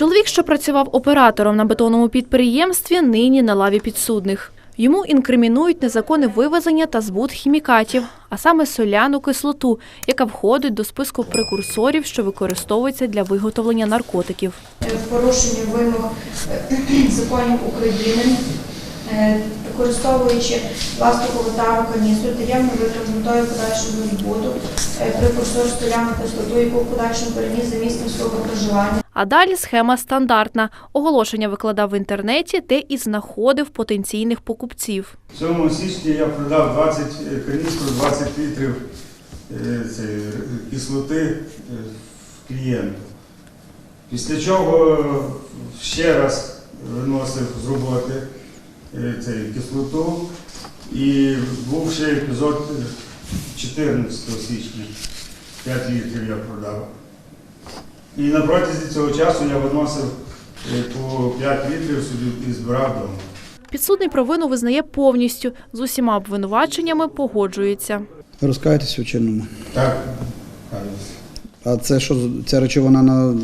Чоловік, що працював оператором на бетонному підприємстві, нині на лаві підсудних. Йому інкримінують незаконне вивезення та збут хімікатів, а саме соляну кислоту, яка входить до списку прекурсорів, що використовується для виготовлення наркотиків. Порушення вимог е, законів України, е, використовуючи пластикову тару каністру, таємно витрав з метою подальшого збуту, е, прекурсор столяну кислоту, яку в подальшому переніс за місцем свого проживання. А далі схема стандартна. Оголошення викладав в інтернеті, де і знаходив потенційних покупців. В цьому січні я продав 20 каністру, 20 літрів е, кислоти е, клієнту. Після чого ще раз виносив з роботи е, цей кислоту. І був ще епізод е, 14 січня. 5 літрів я продав. І на протязі цього часу я виносив е, по 5 літрів собі і збирав вдома. Підсудний провину визнає повністю, з усіма обвинуваченнями погоджується. Ви розкаєтесь у чинному. Так, кажуть. А це що ця речовина на,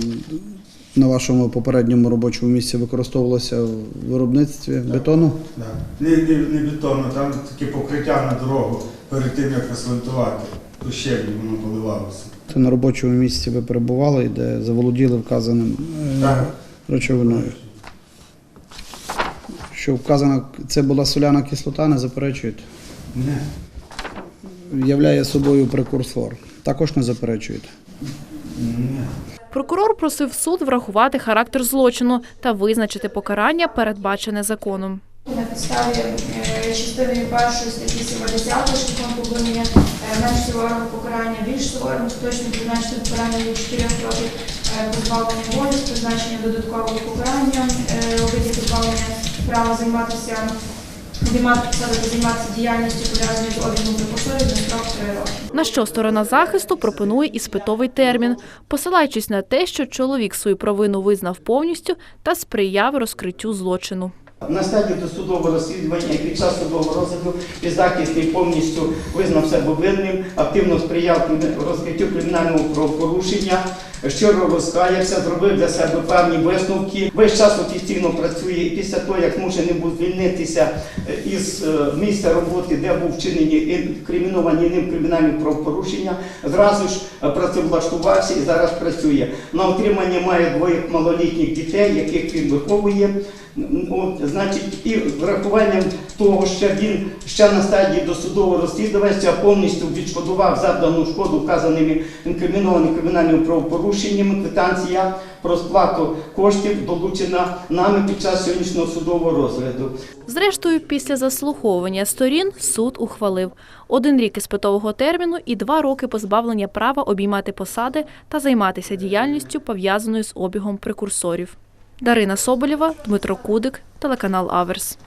на вашому попередньому робочому місці використовувалася в виробництві бетону? Да. Не, не, не бетонно, там таке покриття на дорогу перед тим, як асфальтувати. То воно поливалося. Це на робочому місці ви перебували і де заволоділи вказаним е, Так. речовиною. Що вказана, це була соляна кислота, не заперечуєте? Не. Являє собою прекурсор. Також не заперечуєте. Ні. Прокурор просив суд врахувати характер злочину та визначити покарання, передбачене законом. На підставі е, частини першої статті 70 шляхом повернення е, менш суворого покарання більш суворим, точно призначити покарання від 4 років е, позбавлення волі з призначенням додаткового покарання е, позбавлення права займатися займатися діяльністю пов'язаною з обігом на строк 3 роки. На що сторона захисту пропонує іспитовий термін, посилаючись на те, що чоловік свою провину визнав повністю та сприяв розкриттю злочину. На стадії досудового розслідування і під час судового розгляду підзахисний повністю визнав себе винним, активно сприяв розкриттю кримінального правопорушення, щиро розкаявся, зробив для себе певні висновки. Весь час офіційно працює і після того, як змушений був звільнитися е, із е, місця роботи, де був вчинені інкриміновані ним кримінальні правопорушення, зразу ж е, працевлаштувався і зараз працює. На отримання має двоїх малолітніх дітей, яких він виховує. Значить, і врахуванням того, що він ще на стадії досудового розслідування повністю відшкодував завдану шкоду вказаними інкримінованими кримінальними правопорушеннями. Квитанція про сплату коштів долучена нами під час сьогоднішнього судового розгляду. Зрештою, після заслуховування сторін суд ухвалив один рік іспитового терміну і два роки позбавлення права обіймати посади та займатися діяльністю, пов'язаною з обігом прекурсорів. Дарина Соболєва, Дмитро Кудик, телеканал Аверс.